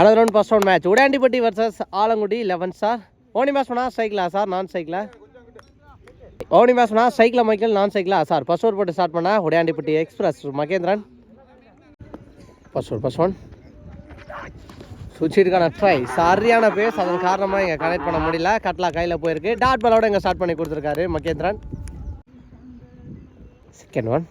Another one first one match Udayandipatti versus Alangudi eleven sir ஓனி மேட்ச்னா சைக்கிளா sir நான் சைக்கிளா ஓனி மேட்ச்னா சைக்கிளா மைக்கேல் நான் சைக்கிளா சார் ஃபர்ஸ்ட் ஓவர் போட்டு ஸ்டார்ட் பண்ணா Udayandipatti express Mahendran. First one first one சுச்சிருக்கான try சரியான பேஸ் அதன் காரணமாக இங்கே கனெக்ட் பண்ண முடியல. கட்லா கையில் போயிருக்கு. டாட் பாலோட இங்கே ஸ்டார்ட் பண்ணி கொடுத்துருக்காரு மகேந்திரன். செகண்ட் ஒன்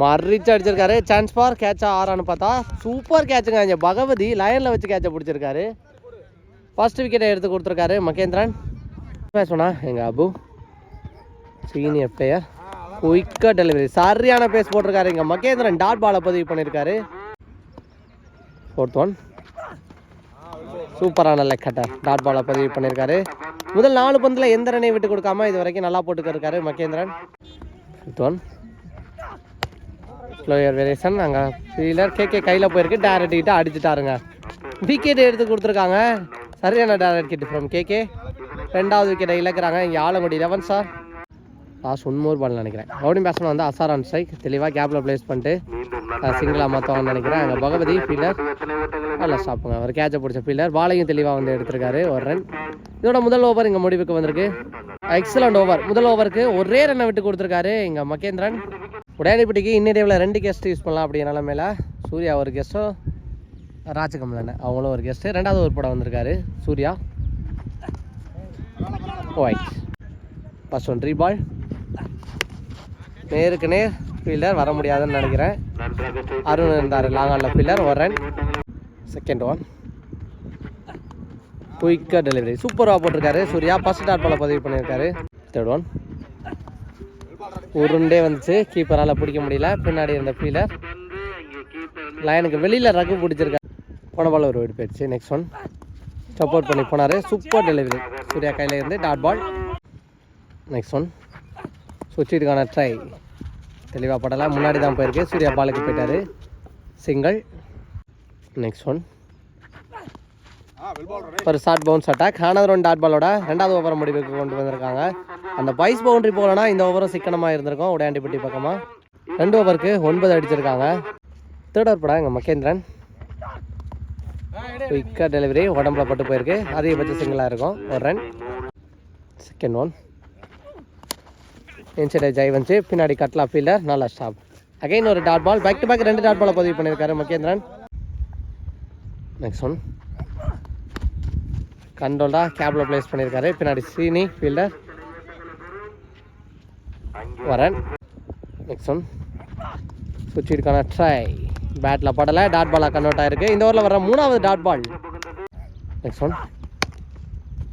மறிச்சு அடிச்சிருக்காரு. சான்ஸ் ஃபார் கேட்சா ஆறான்னு பார்த்தா சூப்பர் கேட்சுங்க இங்கே பகவதி லயனில் வச்சு கேட்சை பிடிச்சிருக்காரு. ஃபர்ஸ்ட் விக்கெட்டை எடுத்து கொடுத்துருக்காரு மகேந்திரன். பேசுனா? எங்கள் அபு. சீனியர் பிளேயர் குயிக்காக டெலிவரி சரியான பேஸ் போட்டிருக்காரு இங்கே மகேந்திரன். டாட் பாலை பதிவு பண்ணியிருக்காரு ஃபோர்த் ஒன் சூப்பரான லெக் கட்டர் டாட் பாலை பதிவு பண்ணியிருக்காரு முதல் நாலு பந்தில் எந்த ரனையும் விட்டு கொடுக்காம இது வரைக்கும் நல்லா போட்டுக்கிருக்காரு Mahendran. Fifth one slower variation அங்கே ஃபீலர் கேகே கையில் போயிருக்கு. டேரக்ட் கிட்ட அடிச்சுட்டாருங்க. விக்கெட் எடுத்து கொடுத்துருக்காங்க. சரியான டேரக்ட் கிட் ஃப்ரம் கேகே ரெண்டாவது விக்கெட்டை இழக்கிறாங்க. இங்கே Alangudi eleven sir last one more ball நினைக்கிறேன். ரவுடிங் பேட்ஸ்மேன் வந்து அசாரான் ஸ்ட்ரைக் தெளிவாக கேப்பில் ப்ளேஸ் பண்ணிட்டு சிங்கிளாக மாற்றுவாங்கன்னு நினைக்கிறேன். அங்கே பகவதி ஃபீல்டர் நல்லா ஸ்டாப்புங்க ஒரு கேட்சை பிடிச்ச ஃபீல்டர் பாலையும் தெளிவாக வந்து எடுத்திருக்காரு. ஒரு ரன் இதோட முதல் ஓவர் இங்கே முடிவுக்கு வந்திருக்கு. எக்ஸலண்ட் ஓவர் முதல் ஓவருக்கு ஒரே ரன்னை விட்டு கொடுத்துருக்காரு இங்கே மகேந்திரன். உடையாடிப்பட்டிக்கு இன்னிடேவில் ரெண்டு கெஸ்ட் யூஸ் பண்ணலாம் அப்படி நிலமையில சூர்யா ஒரு கெஸ்ட்டும் ராஜகமலன் அவங்களும் ஒரு கெஸ்ட்டு ரெண்டாவது ஒரு படம் வந்திருக்காரு Surya. Wide first one ball நேருக்கு நேர் ஃபீல்டர் வர முடியாதுன்னு நினைக்கிறேன். அருண் இருந்தார் லாங் ஆனில் ஃபீல்டர் ஒரு ரன் செகண்ட் ஒன் குயிக்காக டெலிவரி சூப்பராக போட்டிருக்காரு சூர்யா. ஃபஸ்ட் டாட் பாலை பதிவு பண்ணியிருக்காரு. தேர்ட் ஒன் உருண்டே வந்துச்சு. கீப்பரால் பிடிக்க முடியல. பின்னாடி இருந்த ஃபீலர் லயனுக்கு வெளியில் ரகு பிடிச்சிருக்காரு. போன பால் ஒரு வீடு போயிடுச்சு. நெக்ஸ்ட் ஒன் சப்போர்ட் பண்ணி போனார். சூப்பர் டெலிவரி சூர்யா கையில் இருந்து டாட் பால் நெக்ஸ்ட் ஒன் சுவிட்சுக்கான ட்ரை தெளிவாக படலை. முன்னாடி தான் போயிருக்கு. சூர்யா பாலுக்கு போயிட்டார். சிங்கிள் நெக்ஸ்ட் ஒன் ஒரு ஷார்ட் பவுன்ஸ் அட்டாக் ஆனது ஒன் டாட் பாலோட ரெண்டாவது ஓவரை முடிவுக்கு கொண்டு வந்திருக்காங்க. அந்த பைஸ் பவுண்டரி போகலனா இந்த ஓவரும் சிக்கனமாக இருந்திருக்கும். உடையாண்டிப்பட்டி பக்கமாக ரெண்டு ஓவருக்கு ஒன்பது அடிச்சிருக்காங்க. தேர்ட் ஓவர் படம் எங்கள் மகேந்திரன். குயிக்காக டெலிவரி உடம்புல பட்டு போயிருக்கு. அதிகபட்ச சிங்கிளாக இருக்கும். ஒரு ரன் செகண்ட் ஒன் இன்சைட் ஜெய் வந்துச்சு பின்னாடி கட்லா ஃபீல்டர் நல்லா ஸ்டாப் அகைன் ஒரு dot ball back to back ரெண்டு டாட் பாலை பதிவு பண்ணியிருக்காரு மகேந்திரன். நெக்ஸ்ட் ஒன் கண்ட்ரோல்டாக கேபில் ப்ளேஸ் பண்ணியிருக்காரு பின்னாடி சீனி ஃபீல்டர் வரன். நெக்ஸ்ட் ஒன் சுவிட்சுக்கான ட்ரை பேட்டில் படலை. டாட் பாலாக கன்வெர்ட் ஆகிருக்கு இந்த ஓவரில் வர மூணாவது டாட் பால் நெக்ஸ்ட் ஒன்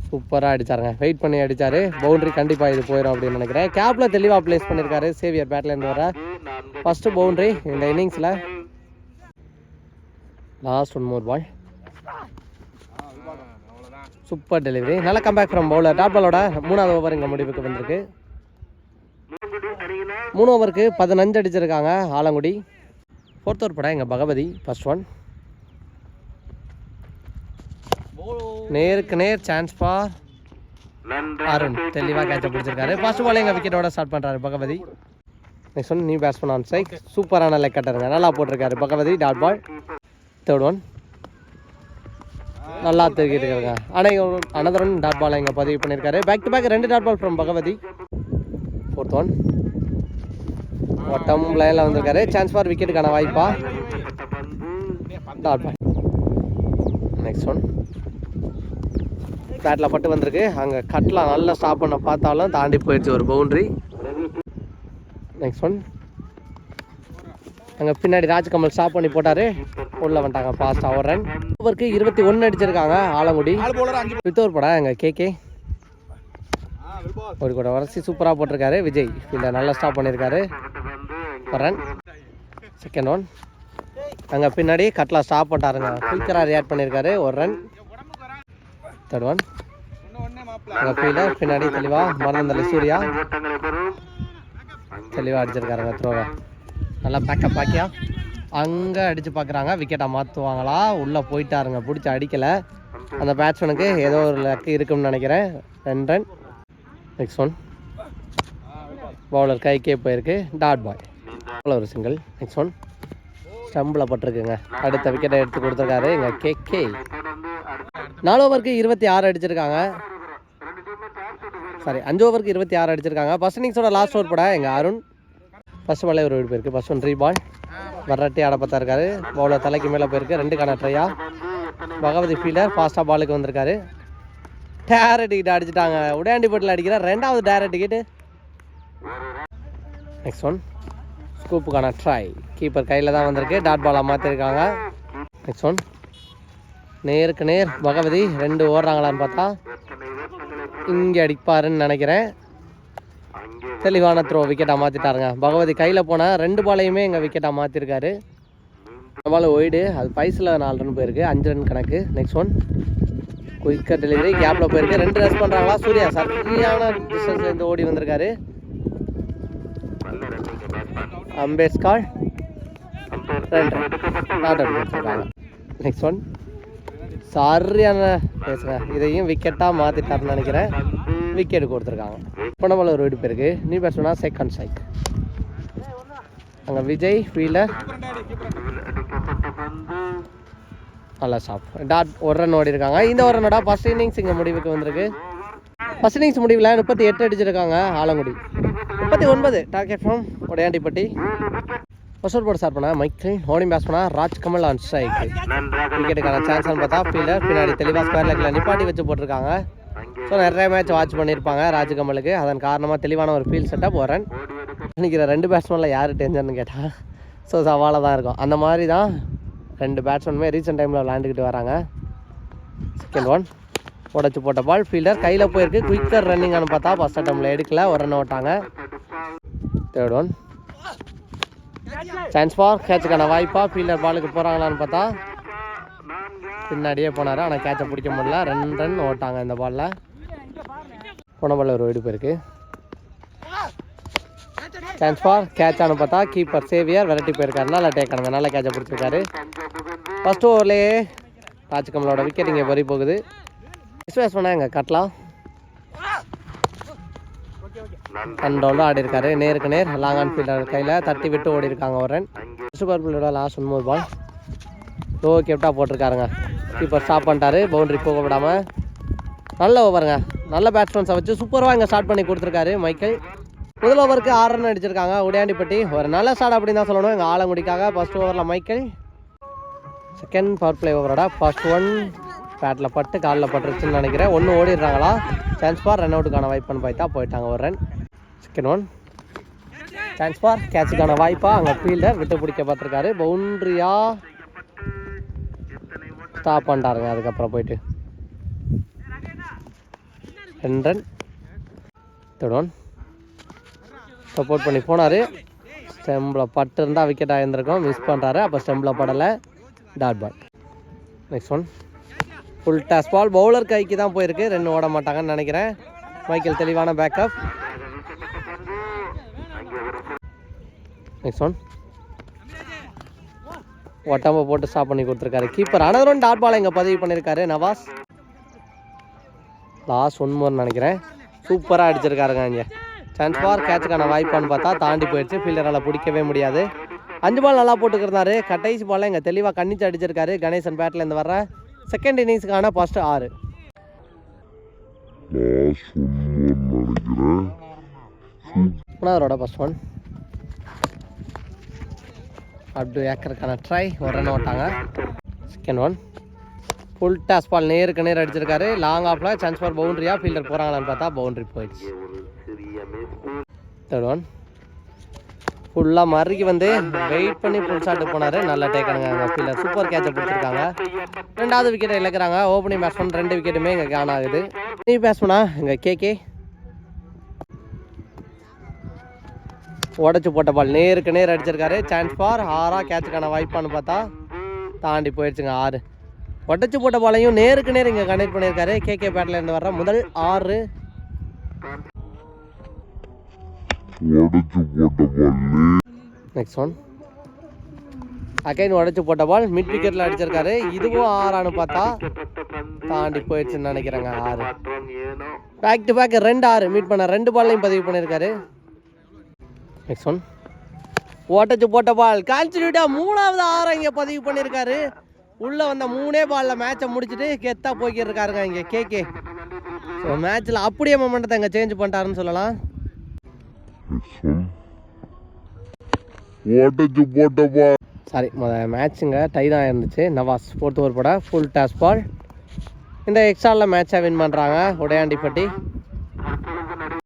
சூப்பராக அடிச்சாருங்க. வெயிட் பண்ணி அடிச்சாரு. பவுண்டரி கண்டிப்பாக இது போயிடும் அப்படின்னு நினைக்கிறேன். கேப்பில் தெளிவாக ப்ளேஸ் பண்ணியிருக்காரு சேவியர் பேட்லேருந்து வர ஃபஸ்ட்டு பவுண்டரி இந்த இன்னிங்ஸில் last one more ball super delivery நல்ல கம்பேக் ஃப்ரம் பவுலர் டாட் பாலோட மூணாவது ஓவர் இங்கே முடிவுக்கு வந்திருக்கு. மூணு ஓவருக்கு பதினஞ்சு அடிச்சிருக்காங்க ஆலங்குடி. ஃபோர்த் ஓவர் படம் எங்கள் பகவதி ஃபர்ஸ்ட் ஒன் நேருக்கு நேர் சான்ஸ் ஃபார் அருண். தெளிவாக கேட்ச பிடிச்சிருக்காரு. ஃபர்ஸ்ட் பால் எங்கள் விக்கெட்டோட ஸ்டார்ட் பண்ணுறாரு Bhagavathi. Next one new batsman on சைக் சூப்பரான லெக் கட்டருங்க நல்லா போட்டிருக்காரு Bhagavathi dot ball third one நல்லா தெரிவிக்கிட்டு இருக்காங்க ஆனால் அனதரன் டாட் பால் இங்கே பதிவு பண்ணியிருக்காரு. பேக் டு பேக் ரெண்டு dot ball from Bhagavathi. Fourth one ஒட்டம் லைனில் வந்திருக்காரு. சான்ஸ் ஃபார் விக்கெட்டுக்கான வாய்ப்பா. டாட் பால் நெக்ஸ்ட் ஒன் பேட்டில் பட்டு வந்திருக்கு. அங்கே கட்லாம் நல்லா ஸ்டாப் பண்ண பார்த்தாலும் தாண்டி போயிடுச்சு ஒரு பவுண்ட்ரி நெக்ஸ்ட் ஒன் அங்கே பின்னாடி ராஜ்கமல் ஸ்டாப் பண்ணி போட்டார். உள்ள வந்துட்டாங்க. ஃபாஸ்ட் ஒரு ரன் ஓவருக்கு இருபத்தி ஒன்று அடிச்சிருக்காங்க ஆலங்குடி. வித் ஓவர் படம் எங்கள் கேகே ஒரு கூட வரசி சூப்பராக போட்டிருக்காரு விஜய். இல்லை நல்லா ஸ்டாப் பண்ணியிருக்காரு ஒரு ரன் செகண்ட் ஒன் அங்கே பின்னாடி கட்லா ஸ்டாப் பண்ணிட்டாருங்க. குயிக்கராக ரியாக்ட் பண்ணியிருக்காரு ஒரு ரன் தேர்ட் ஒன் அங்கே ஃபீல்டர் பின்னாடி தெளிவாக மறந்தந்தள்ளி சூர்யா. தெளிவாக அடிச்சிருக்காருங்க த்ரோவை நல்லா பேக்கப் பாக்கியா அங்கே அடித்து பார்க்குறாங்க விக்கெட்டை மாற்றுவாங்களா உள்ளே போயிட்டாருங்க. பிடிச்சி அடிக்கலை. அந்த பேட்ஸ்மேனுக்கு ஏதோ ஒரு லக்கு இருக்கும்னு நினைக்கிறேன். ரெண்டு ரன் நெக்ஸ்ட் ஒன் பவுலர் கைக்கே போயிருக்கு. டாட் பாய் ஒரு சிங்கிள் நெக்ஸ்ட் ஒன் ஸ்டம்பில் பட்டிருக்குங்க. அடுத்த விக்கெட்டை எடுத்து கொடுத்துருக்காரு. எங்கள் கேகே நாலு ஓவருக்கு இருபத்தி ஆறு அடிச்சிருக்காங்க. சாரி அஞ்சு ஓவருக்கு இருபத்தி ஆறு அடிச்சிருக்காங்க. ஃபஸ்ட் இன்னிங்ஸோட லாஸ்ட் ஓவர் போட எங்கள் அருண். ஃபஸ்ட் பாலே ஒரு வீடு போயிருக்கு. ஃபஸ்ட் ஒன் ரீ பால் வரட்டி அடப்பத்தா பார்த்தா இருக்காரு. பவுலர் தலைக்கு மேலே போயிருக்கு. ரெண்டு கான ட்ரையா பகவதி ஃபீல்டர் ஃபாஸ்ட்டாக பாலுக்கு வந்திருக்காரு. Tarot ticket அடிச்சுட்டாங்க. உடையாண்டி போட்டில் அடிக்கிற ரெண்டாவது டேரட் டிக்கெட்டு நெக்ஸ்ட் ஒன் ஸ்கூப்புக்கான ட்ரை கீப்பர் கையில் தான் வந்திருக்கு. டாட் பாலாக மாற்றிருக்காங்க நெக்ஸ்ட் ஒன் நேருக்கு நேர் பகவதி ரெண்டு ஓடுறாங்களான்னு பார்த்தா இங்கே அடிப்பாருன்னு நினைக்கிறேன். தெளிவான த்ரோ விக்கெட்டாக மாற்றிட்டாருங்க பகவதி கையில் போனால் ரெண்டு பாலையுமே எங்கள் விக்கெட்டாக மாற்றிருக்காரு பால் ஒய்டு அது பைஸில் நாலு ரன் போயிருக்கு. அஞ்சு ரன் கணக்கு. நெக்ஸ்ட் ஒன் குயிக்கர் டெலிவரி கேப்பில் போயிருக்கு. ரெண்டு ரெஸ் பண்ணுறாங்களா சூர்யா சரியான டிஸ்டன்ஸ்ல இருந்து ஓடி வந்திருக்காரு. அம்பேத்கார். நெக்ஸ்ட் ஒன் சரியான பேசுங்க இதையும் விக்கெட்டாக மாற்றிட்டாருன்னு நினைக்கிறேன். விக்கெட் கொடுத்துருக்காங்க. பொன்னமலை ஒரு வீடு பேருக்கு நீ பேசுனா செகண்ட் சைக் அங்கே விஜய் ஃபீல்டர் நல்லா ஸ்டாப் டாட் ஒரு ரன் ஓடி இருக்காங்க. இந்த ஒரு ரன்னோட ஃபர்ஸ்ட் இன்னிங்ஸ் இங்கே முடிவுக்கு வந்திருக்கு. ஃபர்ஸ்ட் இன்னிங்ஸ் முடிவில் முப்பத்தி எட்டு அடிச்சிருக்காங்க ஆலங்குடி. முப்பத்தி ஒன்பது target from Udayandipatti. First board start பண்ண மைக்கேல் ஓடிங் பேட்ஸ் பண்ணா ராஜ்கமல் ஆன் ஸ்ட்ரைக் விக்கெட்டுக்கான சான்ஸ் பார்த்தா ஃபீல்டர் பின்னாடி தெளிவாக ஸ்கொயர் லெக்கில் நிப்பாட்டி வச்சு போட்டிருக்காங்க. ஸோ நிறைய மேட்ச் வாட்ச் பண்ணியிருப்பாங்க ராஜகமலுக்கு. அதன் காரணமாக தெளிவான ஒரு ஃபீல் செட்டப் வரேன் நினைக்கிற ரெண்டு பேட்ஸ்மேனில் யார் டென்ஷன் கேட்டால் ஸோ சவாலாக தான் இருக்கும். அந்த மாதிரி தான் ரெண்டு பேட்ஸ்மேனுமே ரீசெண்ட் டைமில் விளாண்டுக்கிட்டு வராங்க. செகண்ட் ஒன் உடச்சி போட்ட பால் ஃபீல்டர் கையில் போயிருக்கு. குயிக்கர் ரன்னிங்னு பார்த்தா ஃபஸ்ட் அட்டம்ல எடுக்கல. ஒரு ரன் ஓட்டாங்க தேர்ட் ஒன் சான்ஸ் ஃபார் கேட்சுக்கான வாய்ப்பா. ஃபீல்டர் பாலுக்கு போகிறாங்களான்னு பார்த்தா பின்னாடியே போனார். ஆனால் கேட்சை பிடிக்க முடியல. ரெண்டு ரன் ஓட்டாங்க இந்த பாலில் போன பாலில் ஒரு வெடிப்பு இருக்கு. சான்ஸ் ஃபார் கேட்ச் பார்த்தா கீப்பர் சேவியர் விரட்டி போயிருக்காரு. நல்லா டேக் ஆனது நல்லா கேட்சை பிடிச்சிருக்காரு. ஃபஸ்ட் ஓவர்லேயே ராஜ்கமலோட விக்கெட் இங்கே பறி போகுது. எக்ஸ்பிரஸ் பண்ணால் எங்கள் கட்லாம் ரெண்டு ஆடி இருக்காரு நேருக்கு நேர் லாங் ஆன் ஃபீல்டர் கையில் தட்டி விட்டு ஓடி இருக்காங்க ஒரு ரன் சூப்பர் பிள்ளோட லாஸ்ட் ஒன்பது பால் லோ கேப்டா போட்டிருக்காருங்க. கீப்பர் ஸ்டாப் பண்ணிட்டாரு. பவுண்டரி போக விடாமல் நல்ல ஓவருங்க நல்ல பேட்ஸ்மேன்ஸை வச்சு சூப்பராக இங்கே ஸ்டார்ட் பண்ணி கொடுத்துருக்காரு மைக்கேல். முதல் ஓவருக்கு ஆறு ரன் அடிச்சிருக்காங்க. உடையாண்டிப்பட்டி. ஒரு நல்ல ஸ்டார்ட் அப்படின்னு தான் சொல்லணும். எங்கள் ஆலங்குடிக்காக ஃபர்ஸ்ட் ஓவரில் மைக்கேல். செகண்ட் பவர் பிளே ஓவரோட ஃபர்ஸ்ட் ஒன் பேட்டில் பட்டு காலில் பட்டுருச்சுன்னு நினைக்கிறேன். ஒன்று ஓடிடுறாங்களா? சான்ஸ் ஃபார் ரன் அவுட்டுக்கான வாய்ப்புன்னு பார்த்தா போயிட்டாங்க ஒரு run second one chance for கேட்சுக்கான வாய்ப்பாக அங்கே ஃபீல்டர் விட்டு பிடிக்க பார்த்துருக்காரு. பவுண்ட்ரியா ஸ்டாப் பண்ணிட்டாருங்க அதுக்கப்புறம் போயிட்டு. ரெண்டு ரன் ஒன் சப்போர்ட் பண்ணி போனார். ஸ்டெம்பில் பட்டு இருந்தால் விக்கெட் ஆகியிருந்திருக்கோம் மிஸ் பண்ணுறாரு அப்போ ஸ்டெம்பில் படலை dot ball next one full toss ball bowler கைக்கு தான் போயிருக்கு. ரெண்டு ஓட மாட்டாங்கன்னு நினைக்கிறேன். மைக்கேல் தெளிவான பேக்கப் நெக்ஸ்ட் ஒன் ஒட்டாம போட்டு ஸ்டாப் பண்ணி கொடுத்துருக்காரு. Keeper another one dot ball இங்கே பதிவு பண்ணியிருக்காரு நவாஸ். லாஸ்ட் ஒன் மோர் நினைக்கிறேன். சூப்பராக அடிச்சிருக்காருங்க இங்கே. சான்ஸ் ஃபார் கேட்சுக்கான வாய்ப்பான்னு பார்த்தா தாண்டி போயிடுச்சு. ஃபீல்டரால் பிடிக்கவே முடியாது. அஞ்சு பால் நல்லா போட்டுக்கிறனாரு கடைசி பால் இங்கே தெளிவாக கண்ணிச்சு அடிச்சிருக்காரு. கணேசன் பேட்டில் இருந்து வர செகண்ட் இன்னிங்ஸுக்கான ஃபர்ஸ்ட் ஆறு. நினைக்கிறேன். மூணாவதோட ஃபர்ஸ்ட் ஒன் அப்டு ஏக்கருக்கான ட்ரை ஒரு run ஓட்டாங்க second one full toss ball நேருக்கு நேர் அடிச்சிருக்காரு. லாங் ஆஃபில் சான்ஸ் ஃபார் பவுண்டரியா ஃபீல்டர் போகிறாங்களான்னு பார்த்தா பவுண்ட்ரி போயிடுச்சு. தேர்ட் ஒன் ஃபுல்லாக மறுக்கி வந்து வெயிட் பண்ணி ஃபுல் ஷாட்டு போனார். நல்லா டேக்கனுங்க அங்கே ஃபீல்டர் சூப்பர் கேட்சை பிடிச்சிருக்காங்க. ரெண்டாவது விக்கெட்டை இழக்கிறாங்க. ஓப்பனிங் பேட்ஸ்மேன் ரெண்டு விக்கெட்டுமே இங்கே கான் ஆகுது. நீ பேட்ஸ்மேனா இங்கே கேகே உடச்சி போட்ட பால் நேருக்கு நேர் அடிச்சிருக்காரு. சான்ஸ் ஃபார் ஆறா கேட்சுக்கான வாய்ப்பான்னு பார்த்தா தாண்டி போயிடுச்சுங்க ஆறு. உடச்சி போட்ட பாலையும் நேருக்கு நேர் இங்கே கனெக்ட் பண்ணியிருக்காரு. கேகே பேட்டில் இருந்து வர்ற முதல் ஆறு. நெக்ஸ்ட் ஒன் அகைன் உடச்சி போட்ட பால் மிட் விக்கெட்டில் அடிச்சிருக்காரு. இதுவும் ஆறான்னு பார்த்தா தாண்டி போயிடுச்சுன்னு நினைக்கிறேங்க ஆறு. பேக் டு பேக் ரெண்டு ஆறு. மீட் பண்ண ரெண்டு பால்லையும் பதிவு பண்ணியிருக்காரு. நெக்ஸ்ட் ஒன் ஓட்டச்சு போட்ட பால். கான்ஸ்டியூட்டாக மூணாவது ஆரம் இங்கே பதிவு பண்ணியிருக்காரு உள்ளே வந்த மூணே பாலில் மேட்சை முடிச்சுட்டு கெத்தாக போய்க்கிட்டு இருக்காருங்க இங்கே கேகே ஸோ மேட்ச்சில் அப்படியே மொமெண்டத்தை இங்கே சேஞ்ச் பண்ணிட்டாருன்னு சொல்லலாம். உடச்சு போட்ட பால். சாரி மேட்ச்சுங்க டை தான் இருந்துச்சு. நவாஸ் ஃபோர்த் ஓவர் போட ஃபுல் டாஸ் பால் இந்த எக்ஸ்ட்ராவில் மேட்சை வின் பண்ணுறாங்க உடையாண்டிப்பட்டி.